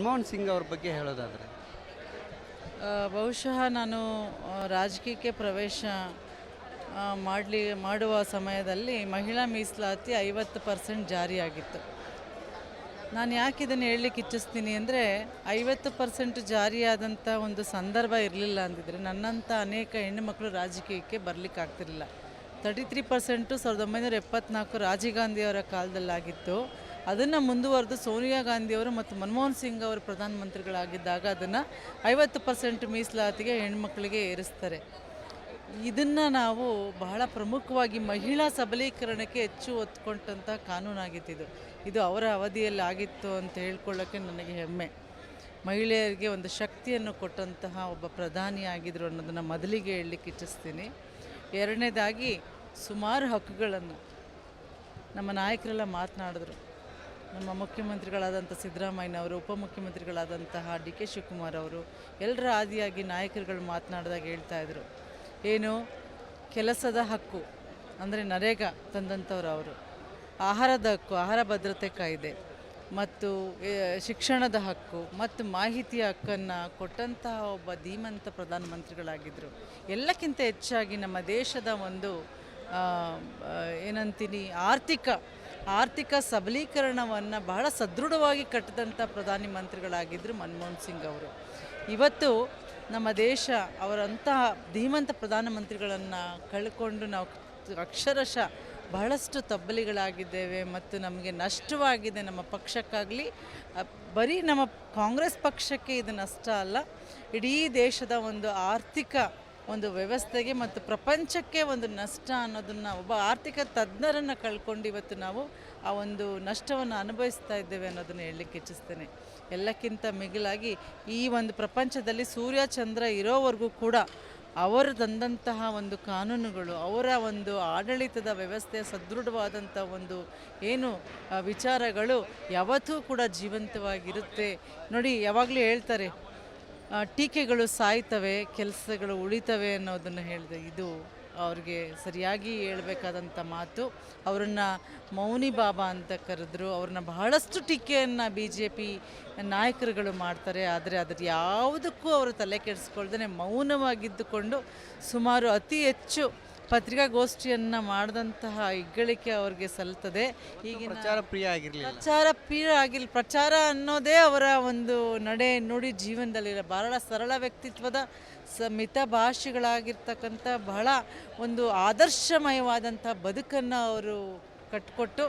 ಮನಮೋಹನ್ ಸಿಂಗ್ ಅವ್ರ ಬಗ್ಗೆ ಹೇಳೋದಾದ್ರೆ? ಬಹುಶಃ ನಾನು ರಾಜಕೀಯಕ್ಕೆ ಪ್ರವೇಶ ಮಾಡಲಿ, ಮಾಡುವ ಸಮಯದಲ್ಲಿ ಮಹಿಳಾ ಮೀಸಲಾತಿ ಐವತ್ತು ಪರ್ಸೆಂಟ್ ಜಾರಿಯಾಗಿತ್ತು. ನಾನು ಯಾಕೆ ಇದನ್ನು ಹೇಳಲಿಕ್ಕೆ ಇಚ್ಛಿಸ್ತೀನಿ ಅಂದರೆ, ಐವತ್ತು ಪರ್ಸೆಂಟ್ ಜಾರಿಯಾದಂಥ ಒಂದು ಸಂದರ್ಭ ಇರಲಿಲ್ಲ ಅಂದಿದ್ರೆ, ನನ್ನಂಥ ಅನೇಕ ಹೆಣ್ಣುಮಕ್ಕಳು ರಾಜಕೀಯಕ್ಕೆ ಬರಲಿಕ್ಕಾಗ್ತಿರಲಿಲ್ಲ ತರ್ಟಿ ತ್ರೀ ಪರ್ಸೆಂಟು ಸಾವಿರದ ಒಂಬೈನೂರ ಎಪ್ಪತ್ನಾಲ್ಕು ರಾಜೀವ್ ಗಾಂಧಿಯವರ ಕಾಲದಲ್ಲಾಗಿತ್ತು. ಅದನ್ನು ಮುಂದುವರೆದು ಸೋನಿಯಾ ಗಾಂಧಿಯವರು ಮತ್ತು ಮನಮೋಹನ್ ಸಿಂಗ್ ಅವರು ಪ್ರಧಾನಮಂತ್ರಿಗಳಾಗಿದ್ದಾಗ ಅದನ್ನು ಐವತ್ತು ಪರ್ಸೆಂಟ್ ಮೀಸಲಾತಿಗೆ ಹೆಣ್ಮಕ್ಳಿಗೆ ಏರಿಸ್ತಾರೆ. ಇದನ್ನು ನಾವು ಬಹಳ ಪ್ರಮುಖವಾಗಿ ಮಹಿಳಾ ಸಬಲೀಕರಣಕ್ಕೆ ಹೆಚ್ಚು ಒತ್ಕೊಂಡಂಥ ಕಾನೂನಾಗಿತ್ತು ಇದು. ಇದು ಅವರ ಅವಧಿಯಲ್ಲಿ ಆಗಿತ್ತು ಅಂತ ಹೇಳ್ಕೊಳ್ಳೋಕ್ಕೆ ನನಗೆ ಹೆಮ್ಮೆ. ಮಹಿಳೆಯರಿಗೆ ಒಂದು ಶಕ್ತಿಯನ್ನು ಕೊಟ್ಟಂತಹ ಒಬ್ಬ ಪ್ರಧಾನಿ ಆಗಿದ್ರು ಅನ್ನೋದನ್ನು ಮೊದಲಿಗೆ ಹೇಳಲಿಕ್ಕೆ ಇಚ್ಛಿಸ್ತೀನಿ. ಎರಡನೇದಾಗಿ ಸುಮಾರು ಹಕ್ಕುಗಳನ್ನು ನಮ್ಮ ನಾಯಕರೆಲ್ಲ ಮಾತನಾಡಿದ್ರು. ನಮ್ಮ ಮುಖ್ಯಮಂತ್ರಿಗಳಾದಂಥ ಸಿದ್ದರಾಮಯ್ಯನವರು, ಉಪಮುಖ್ಯಮಂತ್ರಿಗಳಾದಂತಹ ಡಿ ಕೆ ಶಿವಕುಮಾರ್ ಅವರು ಎಲ್ಲರ ಆದಿಯಾಗಿ ನಾಯಕರುಗಳು ಮಾತನಾಡಿದಾಗ ಹೇಳ್ತಾ ಇದ್ರು, ಏನು ಕೆಲಸದ ಹಕ್ಕು ಅಂದರೆ ನರೇಗಾ ತಂದಂಥವ್ರು ಅವರು. ಆಹಾರದ ಹಕ್ಕು, ಆಹಾರ ಭದ್ರತೆ ಕಾಯ್ದೆ ಮತ್ತು ಶಿಕ್ಷಣದ ಹಕ್ಕು ಮತ್ತು ಮಾಹಿತಿಯ ಹಕ್ಕನ್ನು ಕೊಟ್ಟಂತಹ ಒಬ್ಬ ಧೀಮಂತ ಪ್ರಧಾನಮಂತ್ರಿಗಳಾಗಿದ್ದರು ಎಲ್ಲಕ್ಕಿಂತ ಹೆಚ್ಚಾಗಿ ನಮ್ಮ ದೇಶದ ಒಂದು ಏನಂತೀನಿ, ಆರ್ಥಿಕ ಆರ್ಥಿಕ ಸಬಲೀಕರಣವನ್ನು ಬಹಳ ಸದೃಢವಾಗಿ ಕಟ್ಟಿದಂಥ ಪ್ರಧಾನಿ ಮಂತ್ರಿಗಳಾಗಿದ್ದರು ಮನಮೋಹನ್ ಸಿಂಗ್ ಅವರು. ಇವತ್ತು ನಮ್ಮ ದೇಶ ಅವರಂತಹ ಧೀಮಂತ ಪ್ರಧಾನಮಂತ್ರಿಗಳನ್ನು ಕಳ್ಕೊಂಡು ನಾವು ಅಕ್ಷರಶಃ ಬಹಳಷ್ಟು ತಬ್ಬಲಿಗಳಾಗಿದ್ದೇವೆ ಮತ್ತು ನಮಗೆ ನಷ್ಟವಾಗಿದೆ ನಮ್ಮ ಪಕ್ಷಕ್ಕಾಗಲಿ. ಬರೀ ನಮ್ಮ ಕಾಂಗ್ರೆಸ್ ಪಕ್ಷಕ್ಕೆ ಇದು ನಷ್ಟ ಅಲ್ಲ, ಇಡೀ ದೇಶದ ಒಂದು ಆರ್ಥಿಕ ಒಂದು ವ್ಯವಸ್ಥೆಗೆ ಮತ್ತು ಪ್ರಪಂಚಕ್ಕೆ ಒಂದು ನಷ್ಟ ಅನ್ನೋದನ್ನು ಒಬ್ಬ ಆರ್ಥಿಕ ತಜ್ಞರನ್ನು ಕಳ್ಕೊಂಡು ಇವತ್ತು ನಾವು ಆ ಒಂದು ನಷ್ಟವನ್ನು ಅನುಭವಿಸ್ತಾ ಇದ್ದೇವೆ ಅನ್ನೋದನ್ನು ಹೇಳಲಿಕ್ಕೆ ಇಚ್ಛಿಸ್ತೇನೆ. ಎಲ್ಲಕ್ಕಿಂತ ಮಿಗಿಲಾಗಿ ಈ ಒಂದು ಪ್ರಪಂಚದಲ್ಲಿ ಸೂರ್ಯ, ಚಂದ್ರ ಇರೋವರೆಗೂ ಕೂಡ ಅವರು ತಂದಂತಹ ಒಂದು ಕಾನೂನುಗಳು, ಅವರ ಒಂದು ಆಡಳಿತದ ವ್ಯವಸ್ಥೆ ಸದೃಢವಾದಂಥ ಒಂದು ಏನು ವಿಚಾರಗಳು ಯಾವತ್ತೂ ಕೂಡ ಜೀವಂತವಾಗಿರುತ್ತೆ. ನೋಡಿ, ಯಾವಾಗಲೂ ಹೇಳ್ತಾರೆ ಟೀಕೆಗಳು ಸಾಯ್ತವೆ, ಕೆಲಸಗಳು ಉಳಿತವೆ ಅನ್ನೋದನ್ನು ಹೇಳಿದೆ. ಇದು ಅವ್ರಿಗೆ ಸರಿಯಾಗಿ ಹೇಳಬೇಕಾದಂಥ ಮಾತು. ಅವರನ್ನು ಮೌನಿ ಬಾಬಾ ಅಂತ ಕರೆದ್ರು. ಅವ್ರನ್ನ ಬಹಳಷ್ಟು ಟೀಕೆಯನ್ನು ಬಿ ಜೆ ಪಿ ನಾಯಕರುಗಳು ಮಾಡ್ತಾರೆ. ಆದರೆ ಅದ್ರ ಯಾವುದಕ್ಕೂ ಅವರು ತಲೆ ಕೆಡಿಸ್ಕೊಳ್ದೇ ಮೌನವಾಗಿದ್ದುಕೊಂಡು ಸುಮಾರು ಅತಿ ಹೆಚ್ಚು ಪತ್ರಿಕಾಗೋಷ್ಠಿಯನ್ನು ಮಾಡಿದಂತಹ ಹೆಗ್ಗಳಿಕೆ ಅವರಿಗೆ ಸಲ್ತದೆ. ಈಗಿನ ಪ್ರಚಾರ ಪ್ರಿಯ ಆಗಿರಲಿಲ್ಲ. ಪ್ರಚಾರ ಪ್ರಿಯ ಆಗಿಲ್ಲ ಪ್ರಚಾರ ಅನ್ನೋದೇ ಅವರ ಒಂದು ನಡೆ ನುಡಿ ಜೀವನದಲ್ಲಿಲ್ಲ ಬಹಳ ಸರಳ ವ್ಯಕ್ತಿತ್ವದ ಸ ಮಿತ ಭಾಷೆಗಳಾಗಿರ್ತಕ್ಕಂಥ ಬಹಳ ಒಂದು ಆದರ್ಶಮಯವಾದಂಥ ಬದುಕನ್ನು ಅವರು ಕಟ್ಟಿಕೊಟ್ಟು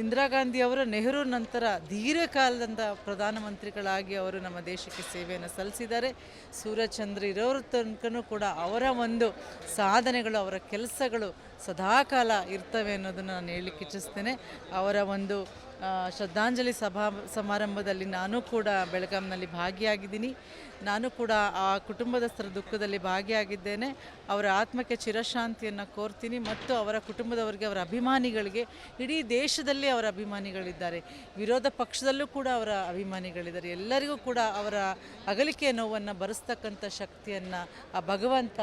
ಇಂದಿರಾ ಗಾಂಧಿ ಅವರ ನೆಹರು ನಂತರ ದೀರ್ಘಕಾಲದಿಂದ ಪ್ರಧಾನಮಂತ್ರಿಗಳಾಗಿ ಅವರು ನಮ್ಮ ದೇಶಕ್ಕೆ ಸೇವೆಯನ್ನು ಸಲ್ಲಿಸಿದ್ದಾರೆ. ಸೂರ್ಯಚಂದ್ರ ಇರೋರ ತನಕನೂ ಕೂಡ ಅವರ ಒಂದು ಸಾಧನೆಗಳು, ಅವರ ಕೆಲಸಗಳು ಸದಾಕಾಲ ಇರ್ತವೆ ಅನ್ನೋದನ್ನು ನಾನು ಹೇಳಲಿಕ್ಕೆ ಇಚ್ಛಿಸ್ತೇನೆ. ಅವರ ಒಂದು ಶ್ರದ್ಧಾಂಜಲಿ ಸಭಾ ಸಮಾರಂಭದಲ್ಲಿ ನಾನು ಕೂಡ ಬೆಳಗಾಂನಲ್ಲಿ ಭಾಗಿಯಾಗಿದ್ದೀನಿ. ನಾನು ಕೂಡ ಆ ಕುಟುಂಬದಸ್ಥರ ದುಃಖದಲ್ಲಿ ಭಾಗಿಯಾಗಿದ್ದೇನೆ. ಅವರ ಆತ್ಮಕ್ಕೆ ಚಿರಶಾಂತಿಯನ್ನು ಕೋರ್ತೀನಿ ಮತ್ತು ಅವರ ಕುಟುಂಬದವರಿಗೆ, ಅವರ ಅಭಿಮಾನಿಗಳಿಗೆ, ಇಡೀ ದೇಶದಲ್ಲಿ ಅವರ ಅಭಿಮಾನಿಗಳಿದ್ದಾರೆ. ವಿರೋಧ ಪಕ್ಷದಲ್ಲೂ ಕೂಡ ಅವರ ಅಭಿಮಾನಿಗಳಿದ್ದಾರೆ. ಎಲ್ಲರಿಗೂ ಕೂಡ ಅವರ ಅಗಲಿಕೆಯ ನೋವನ್ನು ಬರೆಸ್ತಕ್ಕಂಥ ಶಕ್ತಿಯನ್ನು ಆ ಭಗವಂತ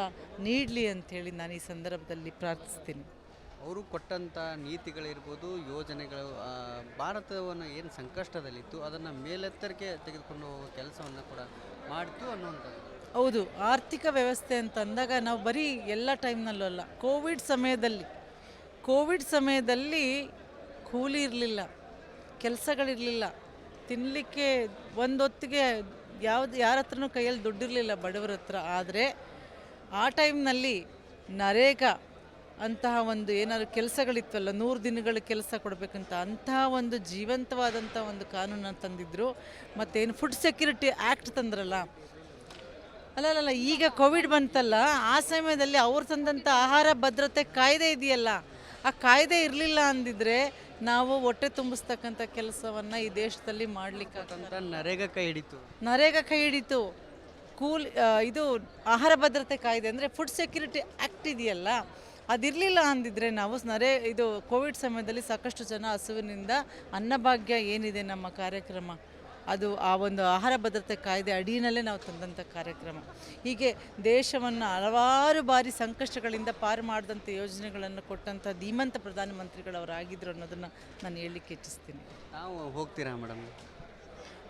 ನೀಡಲಿ ಅಂಥೇಳಿ ನಾನು ಈ ಸಂದರ್ಭದಲ್ಲಿ ಪ್ರಾರ್ಥಿಸ್ತೀನಿ. ಅವರು ಕೊಟ್ಟಂಥ ನೀತಿಗಳಿರ್ಬೋದು, ಯೋಜನೆಗಳು ಭಾರತವನ್ನು ಏನು ಸಂಕಷ್ಟದಲ್ಲಿತ್ತು, ಅದನ್ನು ಮೇಲೆತ್ತರಕ್ಕೆ ತೆಗೆದುಕೊಂಡು ಹೋಗೋ ಕೆಲಸವನ್ನು ಕೂಡ ಮಾಡ್ತು ಅನ್ನುವಂಥದ್ದು ಹೌದು, ಆರ್ಥಿಕ ವ್ಯವಸ್ಥೆ ಅಂತ ಅಂದಾಗ ನಾವು ಬರೀ ಎಲ್ಲ ಟೈಮ್ನಲ್ಲೂ ಅಲ್ಲ, ಕೋವಿಡ್ ಸಮಯದಲ್ಲಿ ಕೋವಿಡ್ ಸಮಯದಲ್ಲಿ ಕೂಲಿ ಇರಲಿಲ್ಲ, ಕೆಲಸಗಳಿರಲಿಲ್ಲ ತಿನ್ನಲಿಕ್ಕೆ ಒಂದೊತ್ತಿಗೆ ಯಾವ್ದು ಯಾರ ಹತ್ರನೂ ಕೈಯಲ್ಲಿ ದುಡ್ಡಿರಲಿಲ್ಲ ಬಡವರ ಹತ್ರ ಆದರೆ ಆ ಟೈಮ್ನಲ್ಲಿ ನರೇಗಾ ಅಂತಹ ಒಂದು ಏನಾದರೂ ಕೆಲಸಗಳಿತ್ತಲ್ಲ ನೂರು ದಿನಗಳ ಕೆಲಸ ಕೊಡಬೇಕಂತ ಅಂತಹ ಒಂದು ಜೀವಂತವಾದಂಥ ಒಂದು ಕಾನೂನನ್ನು ತಂದಿದ್ದರು ಮತ್ತೇನು ಫುಡ್ ಸೆಕ್ಯೂರಿಟಿ ಆ್ಯಕ್ಟ್ ತಂದ್ರಲ್ಲ? ಅಲ್ಲ ಅಲ್ಲ, ಅಲ್ಲ ಈಗ ಕೋವಿಡ್ ಬಂತಲ್ಲ ಆ ಸಮಯದಲ್ಲಿ ಅವ್ರು ತಂದಂಥ ಆಹಾರ ಭದ್ರತೆ ಕಾಯ್ದೆ ಇದೆಯಲ್ಲ ಆ ಕಾಯ್ದೆ ಇರಲಿಲ್ಲ ಅಂದಿದ್ರೆ ನಾವು ಹೊಟ್ಟೆ ತುಂಬಿಸ್ತಕ್ಕಂಥ ಕೆಲಸವನ್ನು ಈ ದೇಶದಲ್ಲಿ ಮಾಡಲಿಕ್ಕೆ ನರೇಗಾ ಕೈ ಹಿಡಿತು. ನರೇಗಾ ಕೈ ಹಿಡಿತು. ಕೂಲ್ ಇದು ಆಹಾರ ಭದ್ರತೆ ಕಾಯ್ದೆ ಅಂದರೆ ಫುಡ್ ಸೆಕ್ಯೂರಿಟಿ ಆ್ಯಕ್ಟ್ ಇದೆಯಲ್ಲ ಅದಿರಲಿಲ್ಲ ಅಂದಿದ್ರೆ ನಾವು ನರೇ ಇದು ಕೋವಿಡ್ ಸಮಯದಲ್ಲಿ ಸಾಕಷ್ಟು ಜನ ಹಸುವಿನಿಂದ ಅನ್ನಭಾಗ್ಯ ಏನಿದೆ ನಮ್ಮ ಕಾರ್ಯಕ್ರಮ. ಅದು ಆ ಒಂದು ಆಹಾರ ಭದ್ರತೆ ಕಾಯ್ದೆ ಅಡಿಯಲ್ಲೇ ನಾವು ತಂದಂಥ ಕಾರ್ಯಕ್ರಮ. ಹೀಗೆ ದೇಶವನ್ನು ಹಲವಾರು ಬಾರಿ ಸಂಕಷ್ಟಗಳಿಂದ ಪಾರು ಮಾಡಿದಂಥ ಯೋಜನೆಗಳನ್ನು ಕೊಟ್ಟಂಥ ಧೀಮಂತ ಪ್ರಧಾನಮಂತ್ರಿಗಳವರಾಗಿದ್ದರು ಅನ್ನೋದನ್ನು ನಾನು ಹೇಳಲಿಕ್ಕೆ ಇಚ್ಛಿಸ್ತೀನಿ. ನಾವು ಹೋಗ್ತೀರಾ ಮೇಡಮ್?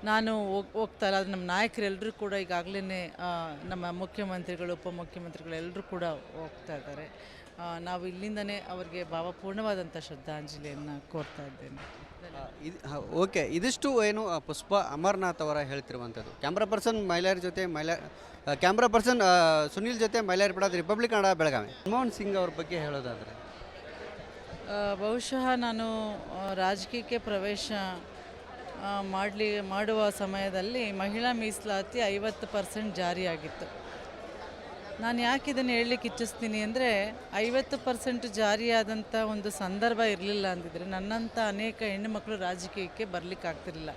ನಾನು ಹೋಗ್ ಹೋಗ್ತಾ ಇಲ್ಲ. ನಮ್ಮ ನಾಯಕರೆಲ್ಲರೂ ಕೂಡ ಈಗಾಗಲೇ ನಮ್ಮ ಮುಖ್ಯಮಂತ್ರಿಗಳು ಉಪಮುಖ್ಯಮಂತ್ರಿಗಳು ಎಲ್ಲರೂ ಕೂಡ ಹೋಗ್ತಾ ಇದ್ದಾರೆ. ನಾವು ಇಲ್ಲಿಂದನೇ ಅವರಿಗೆ ಭಾವಪೂರ್ಣವಾದಂಥ ಶ್ರದ್ಧಾಂಜಲಿಯನ್ನು ಕೋರ್ತಾ ಇದ್ದೇನೆ. ಇದು ಓಕೆ. ಇದಿಷ್ಟು ಏನು ಪುಷ್ಪ ಅಮರ್ನಾಥ್ ಅವರ ಹೇಳ್ತಿರುವಂಥದ್ದು. ಕ್ಯಾಮ್ರಾ ಪರ್ಸನ್ ಮೈಲಾರಿ ಜೊತೆ ಮೈಲಾ ಕ್ಯಾಮ್ರಾ ಪರ್ಸನ್ ಸುನಿಲ್ ಜೊತೆ ಮೈಲಾರಿ ಬಿಡೋದು ರಿಪಬ್ಲಿಕ್ ಕನ್ನಡ ಬೆಳಗಾವಿ. ಮನಮೋಹನ್ ಸಿಂಗ್ ಅವ್ರ ಬಗ್ಗೆ ಹೇಳೋದಾದರೆ. ಬಹುಶಃ ನಾನು ರಾಜಕೀಯಕ್ಕೆ ಪ್ರವೇಶ ಮಾಡಲಿ ಮಾಡುವ ಸಮಯದಲ್ಲಿ ಮಹಿಳಾ ಮೀಸಲಾತಿ ಐವತ್ತು ಪರ್ಸೆಂಟ್ ಜಾರಿಯಾಗಿತ್ತು. ನಾನು ಯಾಕೆ ಇದನ್ನು ಹೇಳಲಿಕ್ಕೆ ಇಚ್ಛಿಸ್ತೀನಿ ಅಂದರೆ ಐವತ್ತು ಪರ್ಸೆಂಟ್ ಜಾರಿಯಾದಂಥ ಒಂದು ಸಂದರ್ಭ ಇರಲಿಲ್ಲ ಅಂದಿದ್ರೆ ನನ್ನಂಥ ಅನೇಕ ಹೆಣ್ಣುಮಕ್ಕಳು ರಾಜಕೀಯಕ್ಕೆ ಬರಲಿಕ್ಕೆ ಆಗ್ತಿರಲಿಲ್ಲ.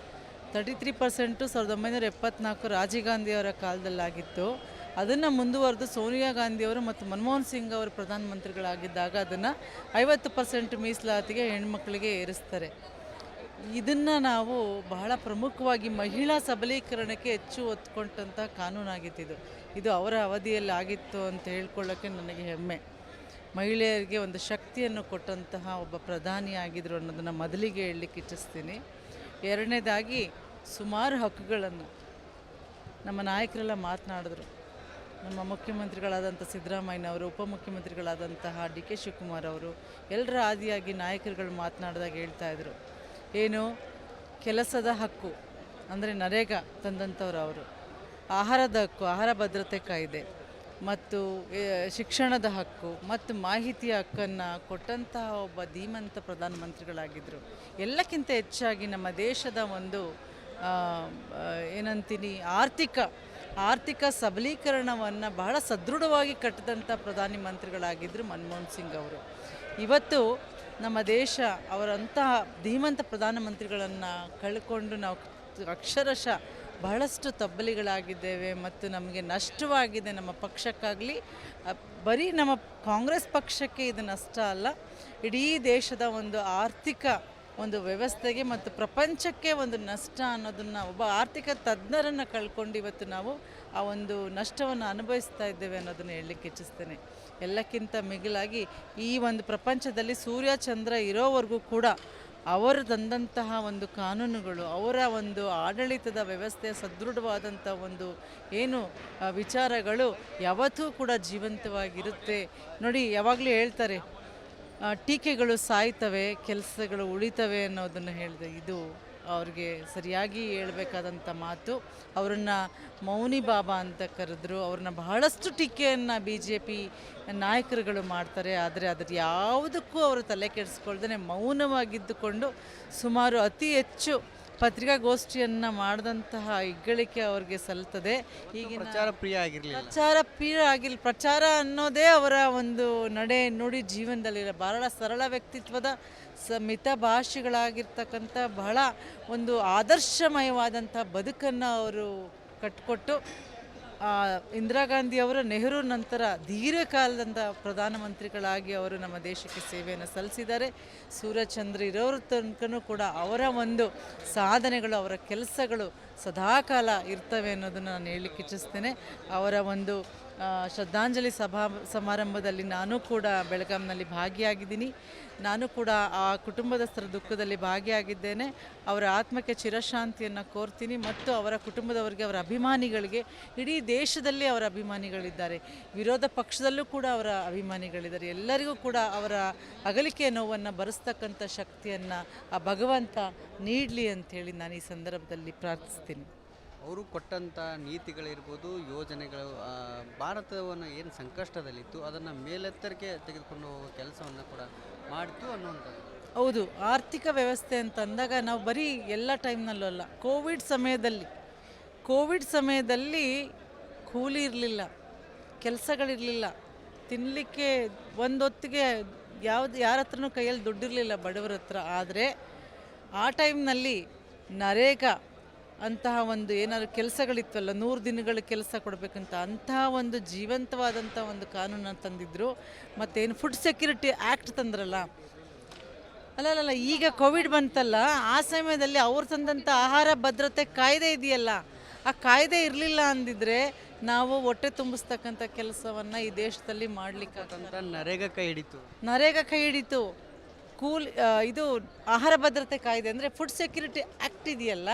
ತರ್ಟಿ ತ್ರೀ ಪರ್ಸೆಂಟು ಸಾವಿರದ ಒಂಬೈನೂರ ಎಪ್ಪತ್ನಾಲ್ಕು ರಾಜೀವ್ ಗಾಂಧಿಯವರ ಕಾಲದಲ್ಲಾಗಿತ್ತು. ಅದನ್ನು ಮುಂದುವರೆದು ಸೋನಿಯಾ ಗಾಂಧಿಯವರು ಮತ್ತು ಮನಮೋಹನ್ ಸಿಂಗ್ ಅವರು ಪ್ರಧಾನಮಂತ್ರಿಗಳಾಗಿದ್ದಾಗ ಅದನ್ನು ಐವತ್ತು ಪರ್ಸೆಂಟ್ ಮೀಸಲಾತಿಗೆ ಹೆಣ್ಮಕ್ಳಿಗೆ ಏರಿಸ್ತಾರೆ. ಇದನ್ನು ನಾವು ಬಹಳ ಪ್ರಮುಖವಾಗಿ ಮಹಿಳಾ ಸಬಲೀಕರಣಕ್ಕೆ ಹೆಚ್ಚು ಒತ್ಕೊಂಡಂಥ ಕಾನೂನಾಗಿತ್ತು ಇದು ಇದು ಅವರ ಅವಧಿಯಲ್ಲಿ ಆಗಿತ್ತು ಅಂತ ಹೇಳ್ಕೊಳ್ಳೋಕ್ಕೆ ನನಗೆ ಹೆಮ್ಮೆ. ಮಹಿಳೆಯರಿಗೆ ಒಂದು ಶಕ್ತಿಯನ್ನು ಕೊಟ್ಟಂತಹ ಒಬ್ಬ ಪ್ರಧಾನಿ ಆಗಿದ್ರು ಅನ್ನೋದನ್ನು ಮೊದಲಿಗೆ ಹೇಳಲಿಕ್ಕೆ ಇಚ್ಛಿಸ್ತೀನಿ. ಎರಡನೇದಾಗಿ ಸುಮಾರು ಹಕ್ಕುಗಳನ್ನು ನಮ್ಮ ನಾಯಕರೆಲ್ಲ ಮಾತನಾಡಿದ್ರು. ನಮ್ಮ ಮುಖ್ಯಮಂತ್ರಿಗಳಾದಂಥ ಸಿದ್ದರಾಮಯ್ಯನವರು ಉಪಮುಖ್ಯಮಂತ್ರಿಗಳಾದಂತಹ ಡಿ ಕೆ ಶಿವಕುಮಾರ್ ಅವರು, ಎಲ್ಲರ ಆದಿಯಾಗಿ ನಾಯಕರುಗಳು ಮಾತನಾಡಿದಾಗ ಇದ್ರು. ಏನು ಕೆಲಸದ ಹಕ್ಕು ಅಂದರೆ ನರೇಗಾ ತಂದಂಥವ್ರು ಅವರು. ಆಹಾರದ ಹಕ್ಕು, ಆಹಾರ ಭದ್ರತೆ ಕಾಯ್ದೆ ಮತ್ತು ಶಿಕ್ಷಣದ ಹಕ್ಕು ಮತ್ತು ಮಾಹಿತಿಯ ಹಕ್ಕನ್ನು ಕೊಟ್ಟಂತಹ ಒಬ್ಬ ಧೀಮಂತ ಪ್ರಧಾನಮಂತ್ರಿಗಳಾಗಿದ್ದರು ಎಲ್ಲಕ್ಕಿಂತ ಹೆಚ್ಚಾಗಿ ನಮ್ಮ ದೇಶದ ಒಂದು ಏನಂತೀನಿ, ಆರ್ಥಿಕ ಆರ್ಥಿಕ ಸಬಲೀಕರಣವನ್ನು ಬಹಳ ಸದೃಢವಾಗಿ ಕಟ್ಟಿದಂಥ ಪ್ರಧಾನಿ ಮಂತ್ರಿಗಳಾಗಿದ್ದರು ಮನಮೋಹನ್ ಸಿಂಗ್ ಅವರು. ಇವತ್ತು ನಮ್ಮ ದೇಶ ಅವರಂತಹ ಧೀಮಂತ ಪ್ರಧಾನಮಂತ್ರಿಗಳನ್ನು ಕಳ್ಕೊಂಡು ನಾವು ಅಕ್ಷರಶಃ ಬಹಳಷ್ಟು ತಬ್ಬಲಿಗಳಾಗಿದ್ದೇವೆ ಮತ್ತು ನಮಗೆ ನಷ್ಟವಾಗಿದೆ ನಮ್ಮ ಪಕ್ಷಕ್ಕಾಗಲಿ. ಬರೀ ನಮ್ಮ ಕಾಂಗ್ರೆಸ್ ಪಕ್ಷಕ್ಕೆ ಇದು ನಷ್ಟ ಅಲ್ಲ, ಇಡೀ ದೇಶದ ಒಂದು ಆರ್ಥಿಕ ಒಂದು ವ್ಯವಸ್ಥೆಗೆ ಮತ್ತು ಪ್ರಪಂಚಕ್ಕೆ ಒಂದು ನಷ್ಟ ಅನ್ನೋದನ್ನು ಒಬ್ಬ ಆರ್ಥಿಕ ತಜ್ಞರನ್ನು ಕಳ್ಕೊಂಡು ಇವತ್ತು ನಾವು ಆ ಒಂದು ನಷ್ಟವನ್ನು ಅನುಭವಿಸ್ತಾ ಇದ್ದೇವೆ ಅನ್ನೋದನ್ನು ಹೇಳಲಿಕ್ಕೆ ಇಚ್ಛಿಸ್ತೇನೆ. ಎಲ್ಲಕ್ಕಿಂತ ಮಿಗಿಲಾಗಿ ಈ ಒಂದು ಪ್ರಪಂಚದಲ್ಲಿ ಸೂರ್ಯ ಚಂದ್ರ ಇರೋವರೆಗೂ ಕೂಡ ಅವರು ತಂದಂತಹ ಒಂದು ಕಾನೂನುಗಳು, ಅವರ ಒಂದು ಆಡಳಿತದ ವ್ಯವಸ್ಥೆ ಸದೃಢವಾದಂಥ ಒಂದು ಏನು ವಿಚಾರಗಳು ಯಾವತ್ತೂ ಕೂಡ ಜೀವಂತವಾಗಿರುತ್ತೆ. ನೋಡಿ, ಯಾವಾಗಲೂ ಹೇಳ್ತಾರೆ ಟೀಕೆಗಳು ಸಾಯ್ತವೆ, ಕೆಲಸಗಳು ಉಳಿತವೆ ಅನ್ನೋದನ್ನು ಹೇಳಿದೆ, ಇದು ಅವ್ರಿಗೆ ಸರಿಯಾಗಿ ಹೇಳಬೇಕಾದಂಥ ಮಾತು. ಅವರನ್ನು ಮೌನಿ ಬಾಬಾ ಅಂತ ಕರೆದ್ರು. ಅವ್ರನ್ನ ಬಹಳಷ್ಟು ಟೀಕೆಯನ್ನು ಬಿ ಜೆ ಪಿ ನಾಯಕರುಗಳು ಮಾಡ್ತಾರೆ. ಆದರೆ ಅದ್ರ ಯಾವುದಕ್ಕೂ ಅವರು ತಲೆ ಕೆಡಿಸ್ಕೊಳ್ದೇ ಮೌನವಾಗಿದ್ದುಕೊಂಡು ಸುಮಾರು ಅತಿ ಹೆಚ್ಚು ಪತ್ರಿಕಾಗೋಷ್ಠಿಯನ್ನು ಮಾಡಿದಂತಹ ಹೆಗ್ಗಳಿಕೆ ಅವ್ರಿಗೆ ಸಲ್ತದೆ. ಈಗಿನ ಪ್ರಚಾರ ಪ್ರಿಯ ಆಗಿರಲಿಲ್ಲ. ಪ್ರಚಾರ ಪ್ರಿಯ ಆಗಿಲ್ಲ ಪ್ರಚಾರ ಅನ್ನೋದೇ ಅವರ ಒಂದು ನಡೆ ನುಡಿ ಜೀವನದಲ್ಲಿ ಬಹಳ ಸರಳ ವ್ಯಕ್ತಿತ್ವದ ಸ ಮಿತ ಭಾಷೆಗಳಾಗಿರ್ತಕ್ಕಂಥ ಬಹಳ ಒಂದು ಆದರ್ಶಮಯವಾದಂಥ ಬದುಕನ್ನು ಅವರು ಕಟ್ಟಿಕೊಟ್ಟು ಇಂದಿರಾ ಗಾಂಧಿ ಅವರು ನೆಹರು ನಂತರ ದೀರ್ಘಕಾಲದಿಂದ ಪ್ರಧಾನಮಂತ್ರಿಗಳಾಗಿ ಅವರು ನಮ್ಮ ದೇಶಕ್ಕೆ ಸೇವೆಯನ್ನು ಸಲ್ಲಿಸಿದ್ದಾರೆ. ಸೂರ್ಯಚಂದ್ರ ಇರೋರ ತನಕನೂ ಕೂಡ ಅವರ ಒಂದು ಸಾಧನೆಗಳು, ಅವರ ಕೆಲಸಗಳು ಸದಾಕಾಲ ಇರ್ತವೆ ಅನ್ನೋದನ್ನು ನಾನು ಹೇಳಲಿಕ್ಕೆ ಇಚ್ಛಿಸ್ತೇನೆ. ಅವರ ಒಂದು ಶ್ರದ್ಧಾಂಜಲಿ ಸಭಾ ಸಮಾರಂಭದಲ್ಲಿ ನಾನು ಕೂಡ ಬೆಳಗಾಂನಲ್ಲಿ ಭಾಗಿಯಾಗಿದ್ದೀನಿ. ನಾನು ಕೂಡ ಆ ಕುಟುಂಬದಸ್ಥರ ದುಃಖದಲ್ಲಿ ಭಾಗಿಯಾಗಿದ್ದೇನೆ. ಅವರ ಆತ್ಮಕ್ಕೆ ಚಿರಶಾಂತಿಯನ್ನು ಕೋರ್ತೀನಿ ಮತ್ತು ಅವರ ಕುಟುಂಬದವರಿಗೆ, ಅವರ ಅಭಿಮಾನಿಗಳಿಗೆ, ಇಡೀ ದೇಶದಲ್ಲಿ ಅವರ ಅಭಿಮಾನಿಗಳಿದ್ದಾರೆ. ವಿರೋಧ ಪಕ್ಷದಲ್ಲೂ ಕೂಡ ಅವರ ಅಭಿಮಾನಿಗಳಿದ್ದಾರೆ. ಎಲ್ಲರಿಗೂ ಕೂಡ ಅವರ ಅಗಲಿಕೆಯ ನೋವನ್ನು ಬರೆಸ್ತಕ್ಕಂಥ ಶಕ್ತಿಯನ್ನು ಆ ಭಗವಂತ ನೀಡಲಿ ಅಂಥೇಳಿ ನಾನು ಈ ಸಂದರ್ಭದಲ್ಲಿ ಪ್ರಾರ್ಥಿಸ್ತೀನಿ. ಅವರು ಕೊಟ್ಟಂಥ ನೀತಿಗಳಿರ್ಬೋದು, ಯೋಜನೆಗಳು ಭಾರತವನ್ನು ಏನು ಸಂಕಷ್ಟದಲ್ಲಿತ್ತು, ಅದನ್ನು ಮೇಲೆತ್ತರಕ್ಕೆ ತೆಗೆದುಕೊಂಡು ಹೋಗೋ ಕೆಲಸವನ್ನು ಕೂಡ ಮಾಡಿತು ಅನ್ನುವಂಥದ್ದು. ಹೌದು, ಆರ್ಥಿಕ ವ್ಯವಸ್ಥೆ ಅಂತ ಅಂದಾಗ ನಾವು ಬರೀ ಎಲ್ಲ ಟೈಮ್ನಲ್ಲೂ ಅಲ್ಲ, ಕೋವಿಡ್ ಸಮಯದಲ್ಲಿ ಕೋವಿಡ್ ಸಮಯದಲ್ಲಿ ಕೂಲಿ ಇರಲಿಲ್ಲ, ಕೆಲಸಗಳಿರಲಿಲ್ಲ ತಿನ್ನಲಿಕ್ಕೆ ಒಂದೊತ್ತಿಗೆ ಯಾವ್ದು ಯಾರ ಹತ್ರನೂ ಕೈಯಲ್ಲಿ ದುಡ್ಡಿರಲಿಲ್ಲ ಬಡವರ ಹತ್ರ. ಆದರೆ ಆ ಟೈಮ್ನಲ್ಲಿ ನರೇಗಾ ಅಂತಹ ಒಂದು ಏನಾದ್ರು ಕೆಲಸಗಳಿತ್ತಲ್ಲ ನೂರು ದಿನಗಳ ಕೆಲಸ ಕೊಡಬೇಕಂತ ಅಂತಹ ಒಂದು ಜೀವಂತವಾದಂಥ ಒಂದು ಕಾನೂನನ್ನು ತಂದಿದ್ದರು ಮತ್ತೇನು ಫುಡ್ ಸೆಕ್ಯೂರಿಟಿ ಆ್ಯಕ್ಟ್ ತಂದ್ರಲ್ಲ? ಅಲ್ಲಲ್ಲ ಈಗ ಕೋವಿಡ್ ಬಂತಲ್ಲ ಆ ಸಮಯದಲ್ಲಿ ಅವ್ರು ತಂದಂಥ ಆಹಾರ ಭದ್ರತೆ ಕಾಯ್ದೆ ಇದೆಯಲ್ಲ ಆ ಕಾಯ್ದೆ ಇರಲಿಲ್ಲ ಅಂದಿದ್ರೆ ನಾವು ಹೊಟ್ಟೆ ತುಂಬಿಸ್ತಕ್ಕಂಥ ಕೆಲಸವನ್ನು ಈ ದೇಶದಲ್ಲಿ ಮಾಡಲಿಕ್ಕಾಗಂತ ನರೇಗಾ ಕೈ ಹಿಡಿತು. ನರೇಗಾ ಕೈ ಹಿಡಿತು. ಕೂಲ್ ಇದು ಆಹಾರ ಭದ್ರತೆ ಕಾಯ್ದೆ ಅಂದರೆ ಫುಡ್ ಸೆಕ್ಯೂರಿಟಿ ಆ್ಯಕ್ಟ್ ಇದೆಯಲ್ಲ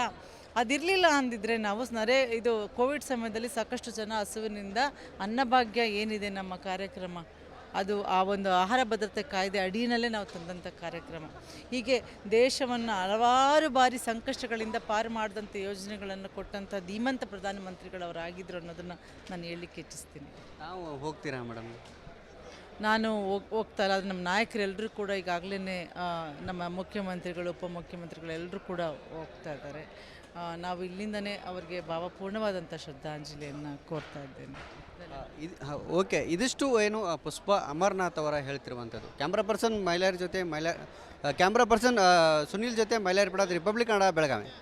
ಅದಿರಲಿಲ್ಲ ಅಂದಿದ್ರೆ ನಾವು ನರೇ ಇದು ಕೋವಿಡ್ ಸಮಯದಲ್ಲಿ ಸಾಕಷ್ಟು ಜನ ಹಸುವಿನಿಂದ ಅನ್ನಭಾಗ್ಯ ಏನಿದೆ ನಮ್ಮ ಕಾರ್ಯಕ್ರಮ. ಅದು ಆ ಒಂದು ಆಹಾರ ಭದ್ರತೆ ಕಾಯ್ದೆ ಅಡಿಯಲ್ಲೇ ನಾವು ತಂದಂಥ ಕಾರ್ಯಕ್ರಮ. ಹೀಗೆ ದೇಶವನ್ನು ಹಲವಾರು ಬಾರಿ ಸಂಕಷ್ಟಗಳಿಂದ ಪಾರು ಮಾಡಿದಂಥ ಯೋಜನೆಗಳನ್ನು ಕೊಟ್ಟಂಥ ಧೀಮಂತ ಪ್ರಧಾನಮಂತ್ರಿಗಳವರಾಗಿದ್ದರು ಅನ್ನೋದನ್ನು ನಾನು ಹೇಳಲಿಕ್ಕೆ ಇಚ್ಛಿಸ್ತೀನಿ. ನಾವು ಹೋಗ್ತೀರಾ ಮೇಡಮ್? ನಾನು ಹೋಗ್ ಹೋಗ್ತಾ ಇಲ್ಲ. ಆದರೆ ನಮ್ಮ ನಾಯಕರೆಲ್ಲರೂ ಕೂಡ ಈಗಾಗಲೇ ನಮ್ಮ ಮುಖ್ಯಮಂತ್ರಿಗಳು ಉಪಮುಖ್ಯಮಂತ್ರಿಗಳು ಎಲ್ಲರೂ ಕೂಡ ಹೋಗ್ತಾ ಇದ್ದಾರೆ. ನಾವು ಇಲ್ಲಿಂದನೇ ಅವರಿಗೆ ಭಾವಪೂರ್ಣವಾದಂಥ ಶ್ರದ್ಧಾಂಜಲಿಯನ್ನು ಕೋರ್ತಾ ಇದ್ದೇನೆ. ಇದು ಓಕೆ. ಇದಿಷ್ಟು ಏನು ಪುಷ್ಪ ಅಮರ್ನಾಥ್ ಅವರ ಹೇಳ್ತಿರುವಂಥದ್ದು. ಕ್ಯಾಮ್ರಾ ಪರ್ಸನ್ ಮೈಲಾರಿ ಜೊತೆ ಮಹಿಳೆ ಕ್ಯಾಮ್ರಾ ಪರ್ಸನ್ ಸುನಿಲ್ ಜೊತೆ ಮೈಲಾರಿ ಪಡೋದು ರಿಪಬ್ಲಿಕ್ ಕನ್ನಡ ಬೆಳಗಾವಿ.